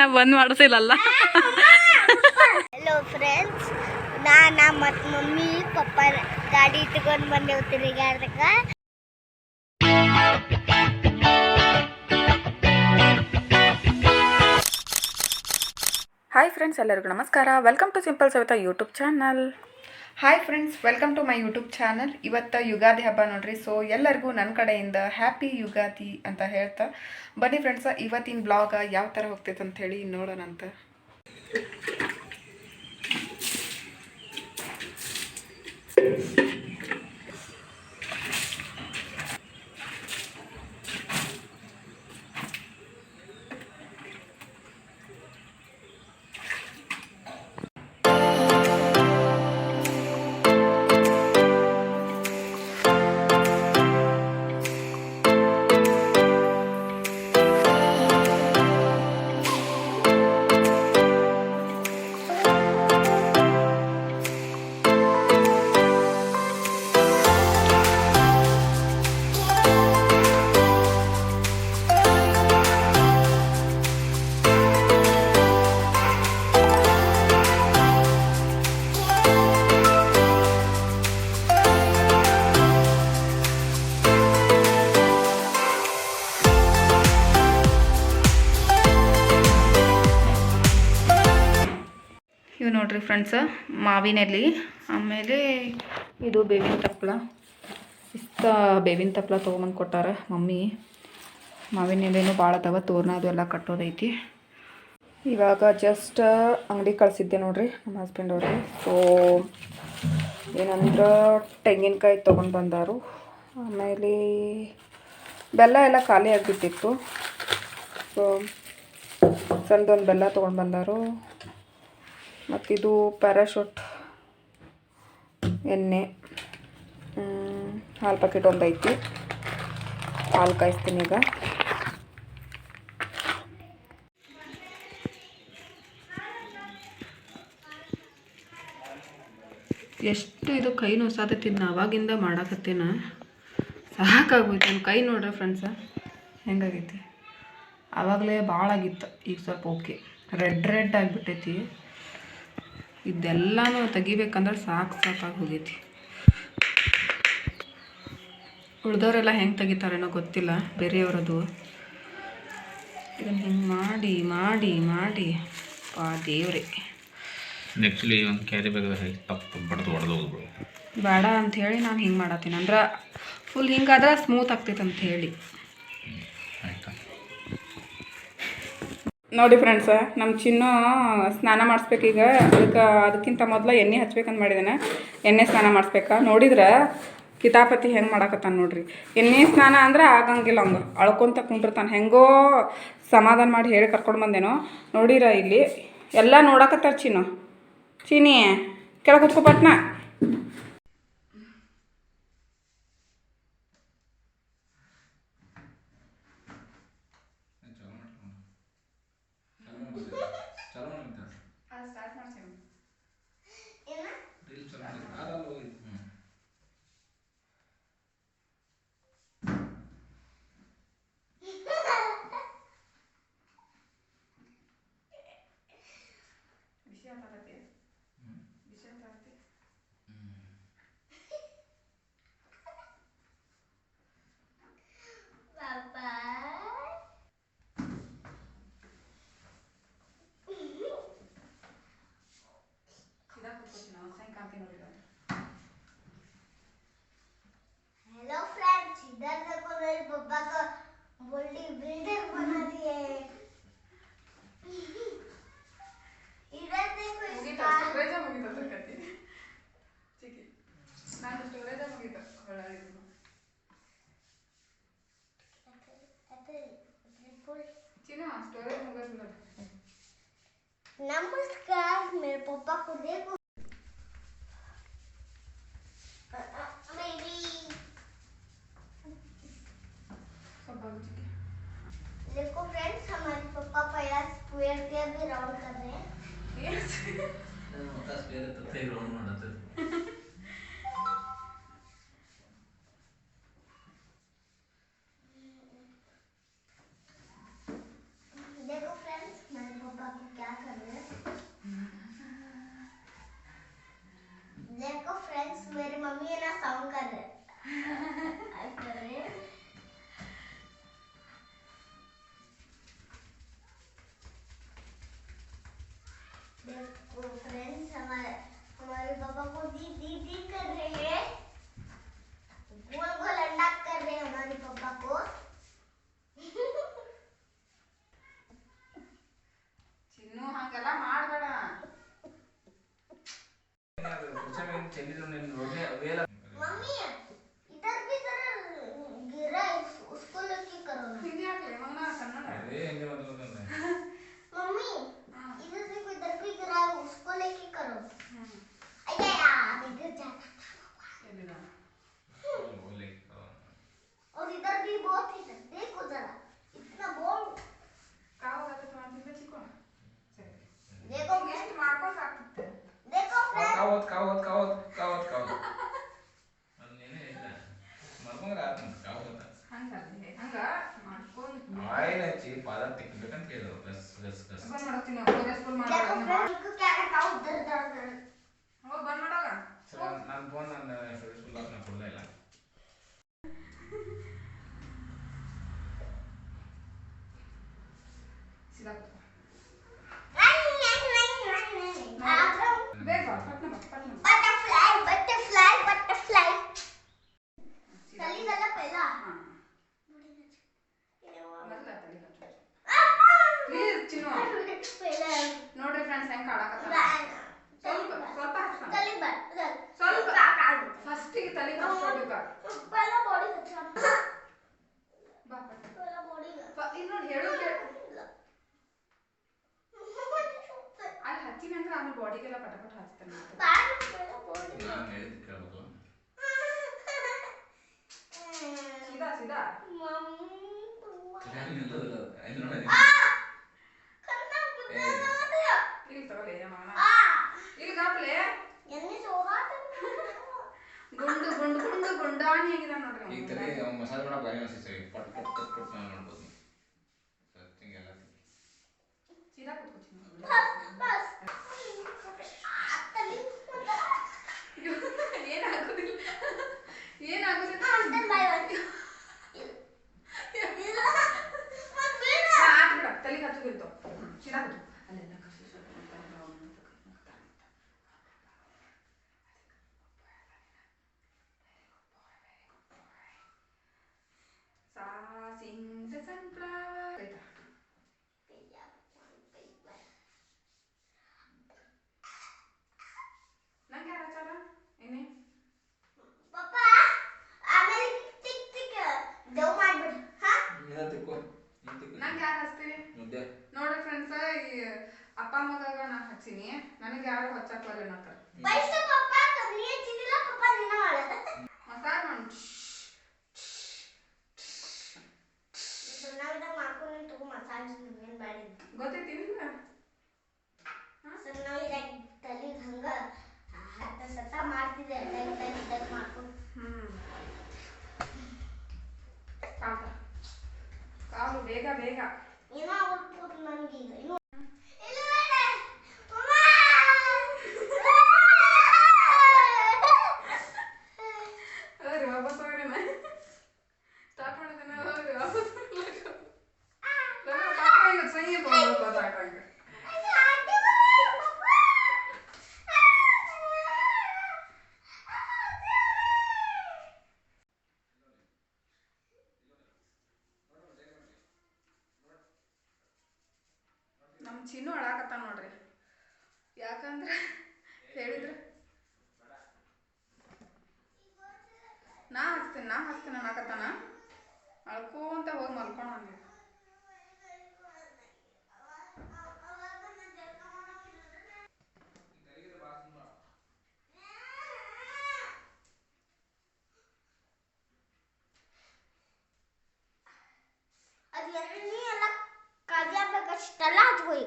ನಾ ಬಂದ್ ಮಾಡಿಸಿಲ್ಲಲ್ಲ. Hello friends ನಾನ ಮತ್ತು ಮಮ್ಮಿ ಪಪ್ಪ ಗಾಡಿ ತಗೊಂಡ್ ಬಂದೇವು ತಿರುಗಾಡ್ದಕ್ಕ ಹಾಯ್ ಫ್ರೆಂಡ್ಸ್ ಎಲ್ಲರಿಗೂ ನಮಸ್ಕಾರ. Welcome to simple Savita YouTube channel hi friends welcome to my YouTube channel ಇವತ್ತು ಯುಗಾದಿ ಹಬ್ಬ ನೋಡ್ರಿ. ಸೊ ಎಲ್ಲರಿಗೂ ನನ್ನ ಕಡೆಯಿಂದ ಹ್ಯಾಪಿ ಯುಗಾದಿ ಅಂತ ಹೇಳ್ತಾ. ಬನ್ನಿ ಫ್ರೆಂಡ್ಸ್ ಇವತ್ತಿನ ಬ್ಲಾಗ್ ಯಾವ ಥರ ಹೋಗ್ತೈತೆ ಅಂತ ಹೇಳಿ ನೋಡೋಣಂತ ಇವು ಫ್ರೆಂಡ್ಸ್ ಮಾವಿನಲ್ಲಿ. ಆಮೇಲೆ ಇದು ಬೇವಿನ ತಪ್ಪಲ ಇಷ್ಟ ಬೇವಿನ ತಪ್ಪಲ ತೊಗೊಂಬಂದು ಕೊಟ್ಟಾರ ಮಮ್ಮಿ. ಮಾವಿನ ಎಲೆನೂ ಭಾಳ ಅದಾವ, ತೋರಣ ಅದು ಎಲ್ಲ ಕಟ್ಟೋದೈತಿ. ಇವಾಗ ಜಸ್ಟ್ ಅಂಗಡಿ ಕಳಿಸಿದ್ದೆ ನೋಡ್ರಿ ನಮ್ಮ ಹಸ್ಬೆಂಡ್ ಅವ್ರಿಗೆ. ಸೊ ಏನಂದ್ರೆ ತೆಂಗಿನಕಾಯಿ ತೊಗೊಂಡು ಬಂದಾರು. ಆಮೇಲೆ ಬೆಲ್ಲ ಎಲ್ಲ ಖಾಲಿ ಆಗಿಬಿಟ್ಟಿತ್ತು. ಸೊ ಸಣ್ಣದೊಂದು ಬೆಲ್ಲ ತೊಗೊಂಡು ಬಂದಾರು. ಮತ್ತಿದು ಪ್ಯಾರಾಶೂಟ್ ಎಣ್ಣೆ ಹಾಲು ಪ್ಯಾಕೆಟ್ ಒಂದು ಐತಿ ಹಾಲು ಕಾಯಿಸ್ತೀನಿ ಈಗ. ಎಷ್ಟು ಇದು ಕೈ ನೋಸಾತೈತಿ ನಾ ಅವಾಗಿಂದ ಮಾಡಾಕತ್ತೇನ? ಸಾಕಾಗೋಯ್ತು ನನ್ನ ಕೈ ನೋಡ್ರಿ ಫ್ರೆಂಡ್ಸ ಹೆಂಗಾಗೈತಿ? ಆವಾಗಲೇ ಭಾಳ ಆಗಿತ್ತು ಈಗ ಸ್ವಲ್ಪ ಓಕೆ ರೆಡ್ ರೆಡ್ ಆಗಿಬಿಟ್ಟೈತಿ. ಇದೆಲ್ಲನೂ ತೆಗಿಬೇಕಂದ್ರೆ ಸಾಕು ಸಾಕಾಗಿ ಹೋಗೈತಿ. ಉಳ್ದವರೆಲ್ಲ ಹೆಂಗೆ ತೆಗಿತಾರೇನೋ ಗೊತ್ತಿಲ್ಲ ಬೇರೆಯವರದು ಇದನ್ನು ಹಿಂಗೆ ಮಾಡಿ ಮಾಡಿ ಮಾಡಿ. ಪಾ ದೇವ್ರೆ. ಆ್ಯಕ್ಚುಲಿ ಒಂದು ಕ್ಯಾರಿ ಬ್ಯಾಗ್ ತಪ್ಪು ಬಡ್ದು ಹೊಡೆದು ಹೋಗ್ಬಿಡು. ಬೇಡ ಅಂತ ಹೇಳಿ ನಾನು ಹಿಂಗೆ ಮಾಡತ್ತೀನಿ. ಅಂದ್ರೆ ಫುಲ್ ಹಿಂಗಾದ್ರೆ ಸ್ಮೂತ್ ಆಗ್ತೈತೆ ಅಂತ ಹೇಳಿ. ನೋಡಿ ಫ್ರೆಂಡ್ಸ ನಮ್ಮ ಚಿನ್ನು ಸ್ನಾನ ಮಾಡಿಸ್ಬೇಕೀಗ ಅದಕ್ಕೆ, ಅದಕ್ಕಿಂತ ಮೊದಲು ಎಣ್ಣೆ ಹಚ್ಬೇಕಂತ ಮಾಡಿದ್ದೇನೆ ಎಣ್ಣೆ ಸ್ನಾನ ಮಾಡಿಸ್ಬೇಕಾ. ನೋಡಿದ್ರೆ ಕಿತಾಪತಿ ಹೆಂಗೆ ಮಾಡಾಕತ್ತಾನ ನೋಡ್ರಿ. ಎಣ್ಣೆ ಸ್ನಾನ ಅಂದ್ರೆ ಆಗಂಗಿಲ್ಲ ಅವಂಗೆ. ಅಳ್ಕೊಂತ ಕುಂಡಿರ್ತಾನೆ ಹೆಂಗೋ ಸಮಾಧಾನ ಮಾಡಿ ಹೇಳಿ ಕರ್ಕೊಂಡು ಬಂದೇನೋ. ನೋಡಿರ ಇಲ್ಲಿ, ಎಲ್ಲ ನೋಡಾಕತ್ತಾರ ಚಿನ್ನು. ಚೀನಿ ಕೆಳಗೆ ಕುತ್ಕೋ नमस्कार मेरे पापा को देखो देखो फ्रेंड्स हमारे पापा पहला स्क्वायर के अभी राउंड कर रहे हैं देखो राउंड मेरे पापा out, out, out. ಅಲ್ಲಿ. ಹಚ್ಚಿನಂದ್ರೆ ಆಮೇಲೆ ಬಾಡಿಗೆಲ್ಲ ಪಟಪಟ ಹಚ್ತಾನೆ ನಾನು ಹೇಳಿದ್ ಕೇಳ್ಬೇಕು. ಸೀದಾ ಸೀದಾ? ನಾನು. ಗುಂಡು ಗುಂಡು ಗುಂಡು ಗುಂಡಾಣಿ ಹೇಗಿದೆ ನೋಡ್ರಿ ಈ ಮಸಾಲೆ ಮಾಡೋ ಬಾಯಿ ಅನಿಸುತ್ತೆ ಪಟ್ ಪಟ್ ಪಟ್ ಪಟ್ ನೋಡ್ಬೋದು. ಸೀದಾ ಕೂತ್ಕೊತೀನಿ ಬಸ್ ಅತ್ತಲಿ ಏನಾಗುದಿಲ್ಲ ಏನಾಗುದಿಲ್ಲ ಅಷ್ಟನ್ ಬಾಯ್ ಒಂದು ಅಪ್ಪ ಮಗಾಗ ನಾ ಹಚ್ಚಿನಿ ನನಗೆ ಯಾರು ಹಚ್ಚಕ್ ಬರಲ್ಲ ನಂತರ ಬೈಸ್ಟ ಪಪ್ಪ ಕಮ್ಮಿ ಹಚ್ಚಿದಿಲ್ಲ ಪಪ್ಪ ನಿನ್ನ ಮಾಡದ ಮಸಾಲ ಮಾಡಿ ಸಣ್ಣವಿದಾಗ ಮಾಡ್ಕೊಂಡು ತಗೋ ಮಸಾಜ್ ಏನ್ ಮಾಡಿದ್ದು ಗೊತ್ತೈತಿ ನಿಮ್ಗೆ ಸಣ್ಣವಿದಾಗ ತಲೆಗೆ ಹಂಗ ಹತ್ತ ಸತ ಮಾಡ್ತಿದ್ದೆ ಟೈಮ್ ಟೈಮ್ ಇದ್ದಾಗ ಮಾಡ್ಕೊಂಡು ಹ್ಮ್ ಕಾಲ ಕಾಲು ಬೇಗ ಬೇಗ ಏನೋ ಆಗ್ಬಿಟ್ಟು ನನಗೀಗ ಇನ್ನೂ ಚಿನ್ನು ಅಳಾಕತ್ತ ನೋಡ್ರಿ. ಯಾಕಂದ್ರೆ ಹೇಳಿದ್ರೆ. ನಾ ಹಚ್ತೀನಿ ನಾ ಹಚ್ತೀನಿ ಅಳಾಕತ್ತಾನ. ಅಳ್ಕೋಂತ ಹೋಗಿ ಮಲ್ಕೊಳ ಅದು ಆಗ್ಬೇಕಷ್ಟೆಲ್ಲ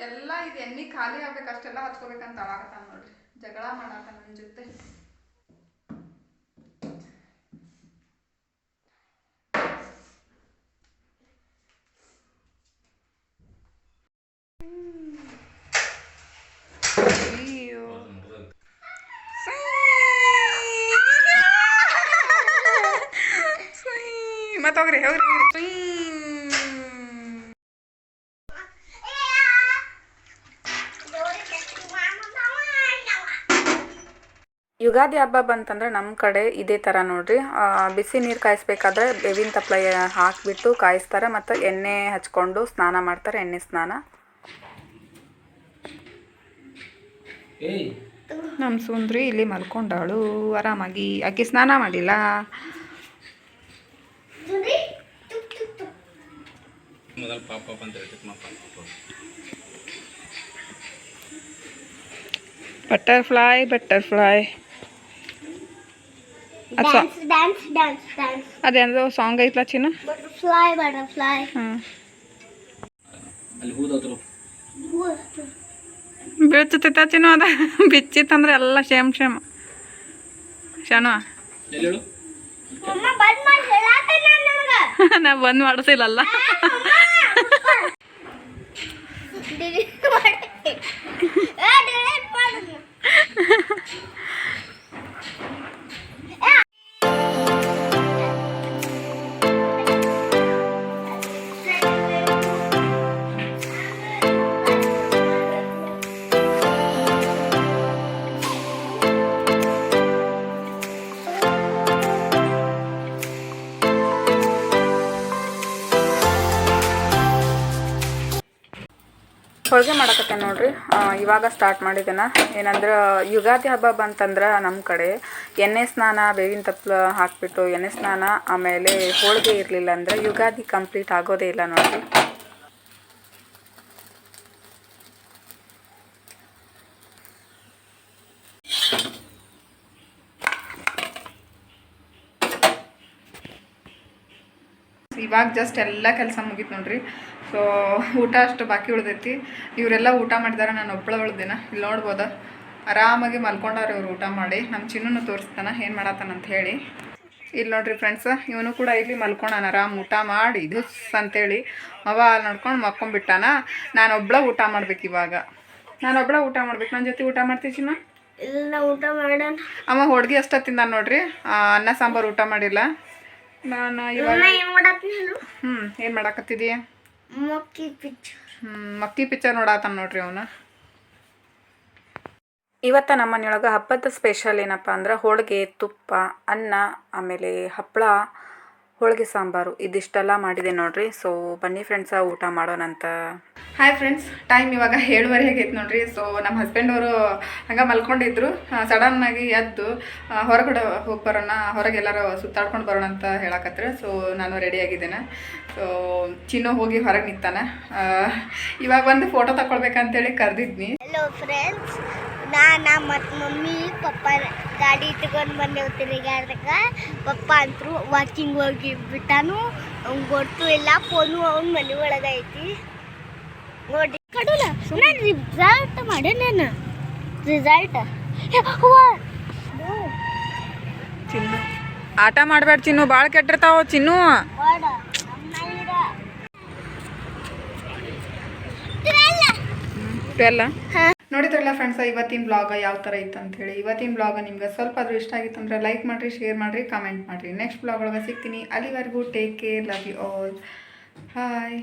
ಎಲ್ಲ ಇದು ಎಣ್ಣೆ ಖಾಲಿ ಆಗ್ಬೇಕು ಅಷ್ಟೆಲ್ಲ ಹಚ್ಕೋಬೇಕಂತ ಅಳಾಕತ್ತಾನ ನೋಡ್ರಿ. ಜಗಳ ಮಾಡಾಕ ನನ್ನ ಜೊತೆ. ಅಯ್ಯೋ. ಮತ್ತೆ ಹೋಗ್ರಿ ಹೋಗ್ರಿ. ಹೋಗ್ರಿ ಯುಗಾದಿ ಹಬ್ಬ ಬಂತಂದ್ರೆ ನಮ್ಮ ಕಡೆ ಇದೇ ಥರ ನೋಡ್ರಿ. ಬಿಸಿ ನೀರು ಕಾಯಿಸ್ಬೇಕಾದ್ರೆ ಬೇವಿನ ತಪ್ಪಲ ಹಾಕಿಬಿಟ್ಟು ಕಾಯಿಸ್ತಾರೆ ಮತ್ತು ಎಣ್ಣೆ ಹಚ್ಕೊಂಡು ಸ್ನಾನ ಮಾಡ್ತಾರೆ ಎಣ್ಣೆ ಸ್ನಾನ. ಏಯ್. ನಮ್ಮ ಸುಂದ್ರಿ ಇಲ್ಲಿ ಮಲ್ಕೊಂಡಾಳು ಆರಾಮಾಗಿ. ಆಕೆ ಸ್ನಾನ ಮಾಡಿಲ್ಲ. Butterfly butterfly dance dance dance dance ಅದೇನೋ ಸಾಂಗ್ ಐತ್ಲ ಚಿನ್ನ? ಬಟರ್ಫ್ಲೈ ಬಟರ್ಫ್ಲೈ ಅಲ್ಲಿ ಹೂದೋದ್ರು. ಬೀಳ್ತೈತ ಚಿನ್ನ ಅದ? ಬಿಚ್ಚಿತ್ತಂದ್ರೆ ಎಲ್ಲ ಶೇಮ್ ಶೇಮ್ ಶನು ನಾ ಬಂದ್ ಮಾಡಿಸಿಲ್ಲಲ್ಲ. ಡಿಲೀಟ್ ಮಾಡಿ. ಏ ಡಿಲೀಟ್ ಮಾಡು ಹೋಳಿಗೆ ಮಾಡಕತ್ತೆ ನೋಡ್ರಿ. ಇವಾಗ ಸ್ಟಾರ್ಟ್ ಮಾಡಿದ್ದೇನೆ. ಏನಂದ್ರೆ, ಯುಗಾದಿ ಹಬ್ಬ ಬಂತಂದ್ರೆ ನಮ್ಮ ಕಡೆ ಎಣ್ಣೆ ಸ್ನಾನ, ಬೇವಿನ ತಪ್ಪಲು ಹಾಕ್ಬಿಟ್ಟು ಎಣ್ಣೆ ಸ್ನಾನ, ಆಮೇಲೆ ಹೋಳಿಗೆ ಇರಲಿಲ್ಲ ಅಂದರೆ ಯುಗಾದಿ ಕಂಪ್ಲೀಟ್ ಆಗೋದೇ ಇಲ್ಲ ನೋಡ್ರಿ. ಇವಾಗ ಜಸ್ಟ್ ಎಲ್ಲ ಕೆಲಸ ಮುಗೀತು ನೋಡ್ರಿ. ಸೊ ಊಟ ಅಷ್ಟು ಬಾಕಿ ಉಳ್ದೈತಿ. ಇವರೆಲ್ಲ ಊಟ ಮಾಡಿದಾರೆ ನಾನು ಒಬ್ಬಳ ಉಳ್ದಿನ ಇಲ್ಲಿ ನೋಡ್ಬೋದ? ಆರಾಮಾಗಿ ಮಲ್ಕೊಂಡಾರ ಇವ್ರು ಊಟ ಮಾಡಿ. ನಮ್ಮ ಚಿನ್ನೂ ತೋರಿಸ್ತಾನ ಏನು ಮಾಡತ್ತಾನ ಅಂತ ಹೇಳಿ. ಇಲ್ಲಿ ನೋಡ್ರಿ ಫ್ರೆಂಡ್ಸ್ ಇವನು ಕೂಡ ಇಲ್ಲಿ ಮಲ್ಕೊಂಡಾನ ಆರಾಮ್ ಊಟ ಮಾಡಿ ಇದು ಅಂತೇಳಿ. ಅವ ಅಲ್ಲಿ ನೋಡ್ಕೊಂಡು ಮಕ್ಕೊಂಡ್ಬಿಟ್ಟಾನ ನಾನು ಒಬ್ಳ ಊಟ ಮಾಡ್ಬೇಕು ಇವಾಗ. ನಾನು ಒಬ್ಳ ಊಟ ಮಾಡ್ಬೇಕು. ನನ್ನ ಜೊತೆ ಊಟ ಮಾಡ್ತೀವಿ ಚಿನ್ನ? ಇಲ್ಲ ಊಟ ಮಾಡೋಣ ಅಮ್ಮ ಹೋಳ್ಗೆ ಅಷ್ಟ ತಿಂದ ನೋಡ್ರಿ. ಅನ್ನ ಸಾಂಬಾರು ಊಟ ಮಾಡಿಲ್ಲ. ನಾನು ಇವಾಗ ಹ್ಞೂ ಏನು ಮಾಡಾಕತ್ತಿದೀಯ ಮೊಕ್ಕಿ ಪಿಕ್ಚರ್ ಹ್ಞೂ ಮಕ್ಕಿ ಪಿಕ್ಚರ್ ನೋಡಾತಾನ ನೋಡ್ರಿ ಅವನು. ಇವತ್ತು ನಮ್ಮ ಮನೆಯೊಳಗೆ ಹಬ್ಬದ ಸ್ಪೆಷಲ್ ಏನಪ್ಪ ಅಂದ್ರೆ ಹೋಳಿಗೆ ತುಪ್ಪ ಅನ್ನ ಆಮೇಲೆ ಹಪ್ಪಳ ಹೋಳಿಗೆ ಸಾಂಬಾರು ಇದಿಷ್ಟೆಲ್ಲ ಮಾಡಿದೆ ನೋಡ್ರಿ. ಸೊ ಬನ್ನಿ ಫ್ರೆಂಡ್ಸ ಊಟ ಮಾಡೋಣಂತ ಹಾಯ್ ಫ್ರೆಂಡ್ಸ್ ಟೈಮ್ ಇವಾಗ ಏಳುವರೆ ಆಗೈತೆ ನೋಡ್ರಿ. ಸೊ ನಮ್ಮ ಹಸ್ಬೆಂಡ್ ಅವರು ಹಂಗೆ ಮಲ್ಕೊಂಡಿದ್ರು. ಸಡನ್ ಆಗಿ ಎದ್ದು ಹೊರಗಡೆ ಹೋಗಿ ಬರೋಣ ಹೊರಗೆ ಎಲ್ಲರೂ ಸುತ್ತಾಡ್ಕೊಂಡು ಬರೋಣ ಅಂತ ಹೇಳಕತ್ರ. ಸೊ ನಾನು ರೆಡಿ ಆಗಿದ್ದೇನೆ. ಸೊ ಚಿನ್ನೋ ಹೋಗಿ ಹೊರಗೆ ನಿಂತಾನೆ. ಇವಾಗ ಒಂದು ಫೋಟೋ ತಗೊಳ್ಬೇಕಂತೇಳಿ ಕರೆದಿದ್ನಿ. ಹಲೋ ಫ್ರೆಂಡ್ಸ್ ನಾನ ಮತ್ತು ಮಮ್ಮಿ ಪಪ್ಪ ಗಾಡಿ ತಗೊಂಡು ಬಂದೇವು ತಿರುಗಾಡ್ದಾಗ ಪಪ್ಪ ಅಂತರು ವಾಕಿಂಗ್ ಹೋಗಿ ಬಿಟ್ಟಾನು. ಅವ್ನು ಗೊತ್ತು ಇಲ್ಲ ಫೋನು ಅವ್ನ ಮನೆ ಒಳಗೈತಿ ಐತಿ. ನೋಡಿ ಕಡೂಲ ನಾನು ರಿಸಲ್ಟ್ ಮಾಡೇ ನಾನು ರಿಸಲ್ಟ್ ಚಿನ್ನು ಆಟ ಮಾಡಬೇಡ ಚಿನ್ನು ಭಾಳ ಕೆಟ್ಟಿರ್ತಾವ ಚಿನ್ನು. ಎಲ್ಲ ನೋಡಿದ್ರಲ್ಲ ಫ್ರೆಂಡ್ಸ್ ಇವತ್ತಿನ ಬ್ಲಾಗ್ ಯಾವ ಥರ ಇತ್ತು ಅಂತೇಳಿ ಇವತ್ತಿನ ಬ್ಲಾಗ್ ನಿಮ್ಗೆ ಸ್ವಲ್ಪ ಆದರೂ ಇಷ್ಟ ಆಗಿತ್ತು ಅಂದರೆ ಲೈಕ್ ಮಾಡಿರಿ ಶೇರ್ ಮಾಡಿರಿ ಕಾಮೆಂಟ್ ಮಾಡಿರಿ. ನೆಕ್ಸ್ಟ್ ಬ್ಲಾಗ್ ಒಳಗೆ ಸಿಗ್ತೀನಿ. ಅಲ್ಲಿವರೆಗೂ take care love you all hi